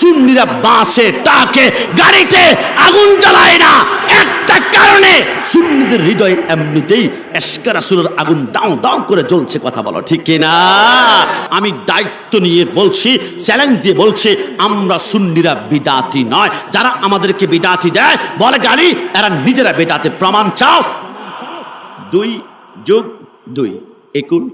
সুন্নিরা বাসে টাকে গাড়িতে আগুন জ্বালায় না। একটা কারণে সুন্নিদের হৃদয়ে এমনিতেই এসকা রাসুলের আগুন দাও দাও করে জ্বলছে কথা বলো, ঠিক কিনা আমি দায়িত্ব নিয়ে বলছি চ্যালেঞ্জ দিয়ে বলছি, আমরা সুন্নিরা বিদাতি নয়। যারা আমাদেরকে বিদাতি দেয়, বলে গাড়ি এরা নিজেরা বেদাতে প্রমাণ চাও। দুই যোগ দুই। একুল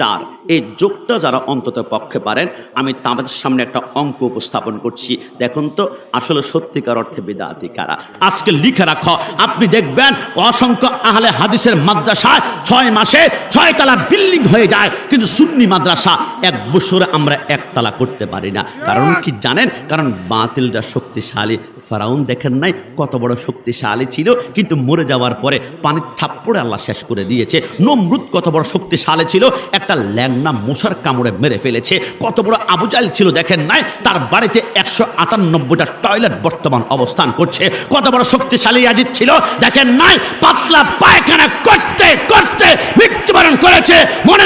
চার। এই যোগটা যারা অন্তত পক্ষে পারেন, আমি তাদের সামনে একটা অঙ্ক উপস্থাপন করছি। দেখুন তো, আসলে সত্যিকার অর্থে বিদাতি কারা? আজকে লিখে রাখো, আপনি দেখবেন অসংখ্য আহলে হাদিসের মাদ্রাসায় ছয় মাসে ছয় তালা বিল্ডিং হয়ে যায়, কিন্তু সুন্নি মাদ্রাসা এক বছরে আমরা একতলা করতে পারি না। কারণ কি জানেন? কারণ বাতিলটা শক্তিশালী। ফারাউন দেখেন নাই কত বড় শক্তিশালী ছিল, কিন্তু মরে যাওয়ার পরে পানির থাপ্পড়ে আল্লাহ শেষ করে দিয়েছে। নমরুদ কত বড় শক্তিশালী ছিল একটা ল্যাংনা মশার কামড়ে মেরে ফেলেছে। কত বড় আবুজাল ছিল দেখেন নাই? তার বাড়িতে একশো আটানব্বইটা টয়লেট বর্তমান অবস্থান করছে। কত বড় শক্তিশালী আজিদ ছিল দেখেন নাই? পাতলা পায়খানা করতে করতে মৃত্যুবরণ করেছে। মনে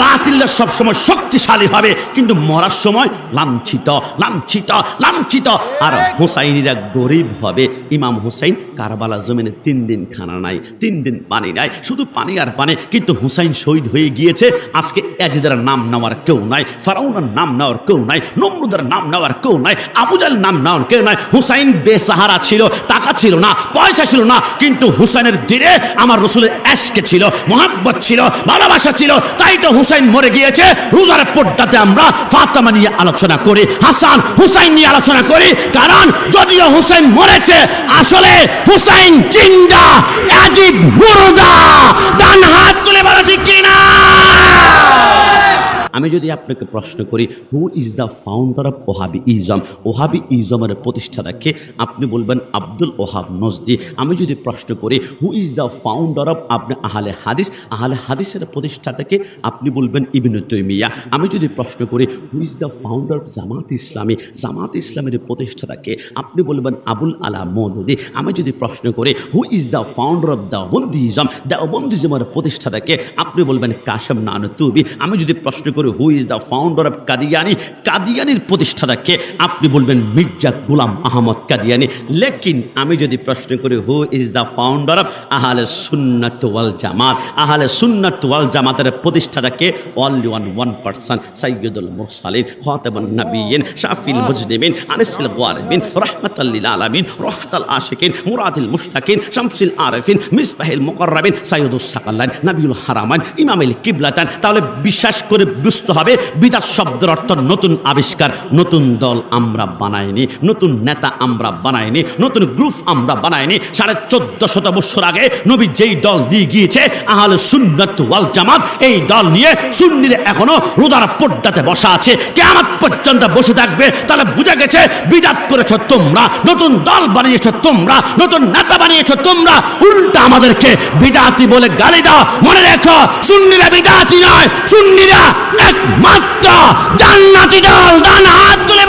বাতিল্লা সবসময় শক্তিশালী হবে, কিন্তু মরার সময় লাঞ্ছিত লাঞ্ছিত লাঞ্ছিত। আর হোসাইনিরা গরিব হবে। ইমাম হোসাইন কারবালা জমিনে তিন দিন খানা নাই, তিন দিন পানি নাই, শুধু পানি আর পানি। কিন্তু হুসাইন শহীদ হয়ে গিয়েছে। আজকে এজিদের নাম নেওয়ার কেউ নাই, ফারাউনের নাম নেওয়ার কেউ নাই, নমরুদের নাম নেওয়ার কেউ নাই আবুজাল নাম নেওয়ার কেউ নাই। হুসাইন বেসাহারা ছিল, টাকা ছিল না, পয়সা ছিল না, কিন্তু হুসাইনের দিলে আমার রসুলের এসকে ছিল, মোহাব্বত ছিল, ভালোবাসা ছিল। তাই তো হুসাইন মরে গিয়েছে। রোজার পর্দাতে আমরা ফাতামা নিয়ে আলোচনা করি, হাসান হুসাইন নিয়ে আলোচনা করি। কারণ যদিও হুসাইন মরেছে, আসলে হুসাইন জিন্দা, আজিব মুর্দা। যদি আপনাকে প্রশ্ন করি who is the founder of Wahhabism Wahhabi ইজমের প্রতিষ্ঠাতাকে আপনি বলবেন আব্দুল ওহাব নজদি। আমি যদি প্রশ্ন করি who is the founder of আপনি আহলে হাদিস? আহলে হাদিসের প্রতিষ্ঠাতাকে আপনি বলবেন ইবিন তৈমিয়া আমি যদি প্রশ্ন করি who is the founder of Jamaat Islami? জামাত ইসলামের প্রতিষ্ঠাতাকে আপনি বলবেন আবুল আলা মৌদুদি আমি যদি প্রশ্ন করি who is the founder of Deobandism দেওবন্দিজমের প্রতিষ্ঠাতাকে আপনি বলবেন কাশেম নানতুবি। আমি যদি প্রশ্ন করি who is the founder of Qadiani কাদিয়ানির প্রতিষ্ঠাতাকে আপনি বলবেন মির্জা গুলাম আহমদ কাদিয়ানি লেকিন আমি যদি প্রশ্ন করি who is the founder of Ahle Sunnat wal Jamaat? আহলে সুন্নাত ওয়াল জামাতের প্রতিষ্ঠাতাকে অনলি ওয়ান ওয়ান পার্সন সাইয়দুল মুরসালিন খাতাবুন নবিয়িন শাফিল মুজনিমিন আনিসুল ওয়ারিমিন রাহমাতাল্লিল আলামিন রাহতাল আশিকিন, মুরাদিল মুশতাকিন, শামসুল আরিফিন, মিসবাহিল মুকাররাবিন, সাইয়্যিদুস সাকালান নবিউল হারামান ইমামুল কিবলাতান তাহলে বিশ্বাস করে বুঝতে হবে। বিদাত শব্দের অর্থ নতুন আবিষ্কার, নতুন দল আমরা বানাইনি, নতুন নেতা আমরা বানাইনি, নতুন গ্রুপ আমরা বানাইনি। সাড়ে চোদ্দ শত বছর আগে নবী যেই দল দিয়ে গিয়েছে, আহলে সুন্নাত ওয়াল জামাত, এই দল নিয়ে সুন্নির এখনও রোদার পর্দাতে বসা আছে। কেমন পর্যন্ত বসে থাকবে। তাহলে বুঝে গেছে, বিদাত করেছ তোমরা, নতুন দল বানিয়েছ তোমরা, নতুন নেতা বানিয়েছ তোমরা। উল্টা আমাদেরকে বিদাতি বলে গালি দাও। মনে রেখো, সুন্নিরা বিদাতি নয়, সুন্নিরা একমাত্র জান্নাতি দল, ডান হাত তুলে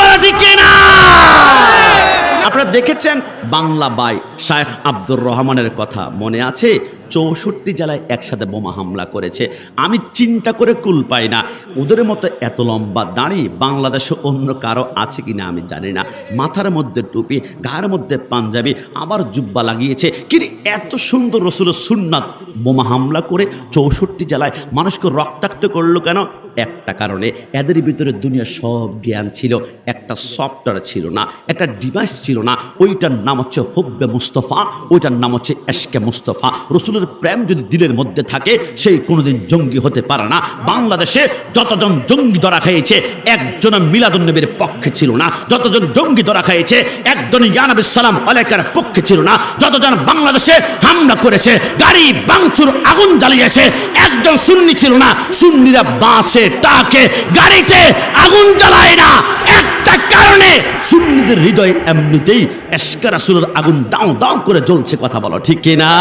আপনারা দেখেছেন বাংলা বাই শায়েখ আব্দুর রহমানের কথা। মনে আছে? চৌষট্টি জেলায় একসাথে বোমা হামলা করেছে। আমি চিন্তা করে কুল পাই না। ওদের মতো এত লম্বা দাঁড়ি বাংলাদেশে অন্য কারও আছে কিনা আমি জানি না। মাথার মধ্যে টুপি গায়ের মধ্যে পাঞ্জাবি, আবার জুব্বা লাগিয়েছে। কিন্তু এত সুন্দর রসুল সুন্নাত বোমা হামলা করে চৌষট্টি জেলায় মানুষকে রক্তাক্ত করল কেন? একটা কারণে এদের ভিতরে দুনিয়ার সব জ্ঞান ছিল, একটা সফটওয়্যার ছিল না, একটা ডিভাইস ছিল না, ওইটার নাম হচ্ছে হুব্বে মুস্তফা, ওইটার নাম হচ্ছে এশকে মুস্তফা। রসুলের প্রেম যদি দিলের মধ্যে থাকে, সেই কোনোদিন জঙ্গি হতে পারে না। বাংলাদেশে যতজন জঙ্গি ধরা খেয়েছে, একজন মিলাদুন্নবীর পক্ষে ছিল না। যতজন জঙ্গি ধরা খেয়েছে একজন ইয়ানবী সালাম আলাইকার পক্ষে ছিল না। যতজন বাংলাদেশে হামলা করেছে, গাড়ি বাংচুর আগুন জ্বালিয়েছে, একজন সুন্নি ছিল না। সুন্নিরা বাসে তাকে গাড়িতে আগুন জ্বালায় না। একটা কারণে সুন্নিদের হৃদয় এমনিতেই এসকার আসুরের আগুন দাও দাও করে জ্বলছে কথা বলো, ঠিক কিনা?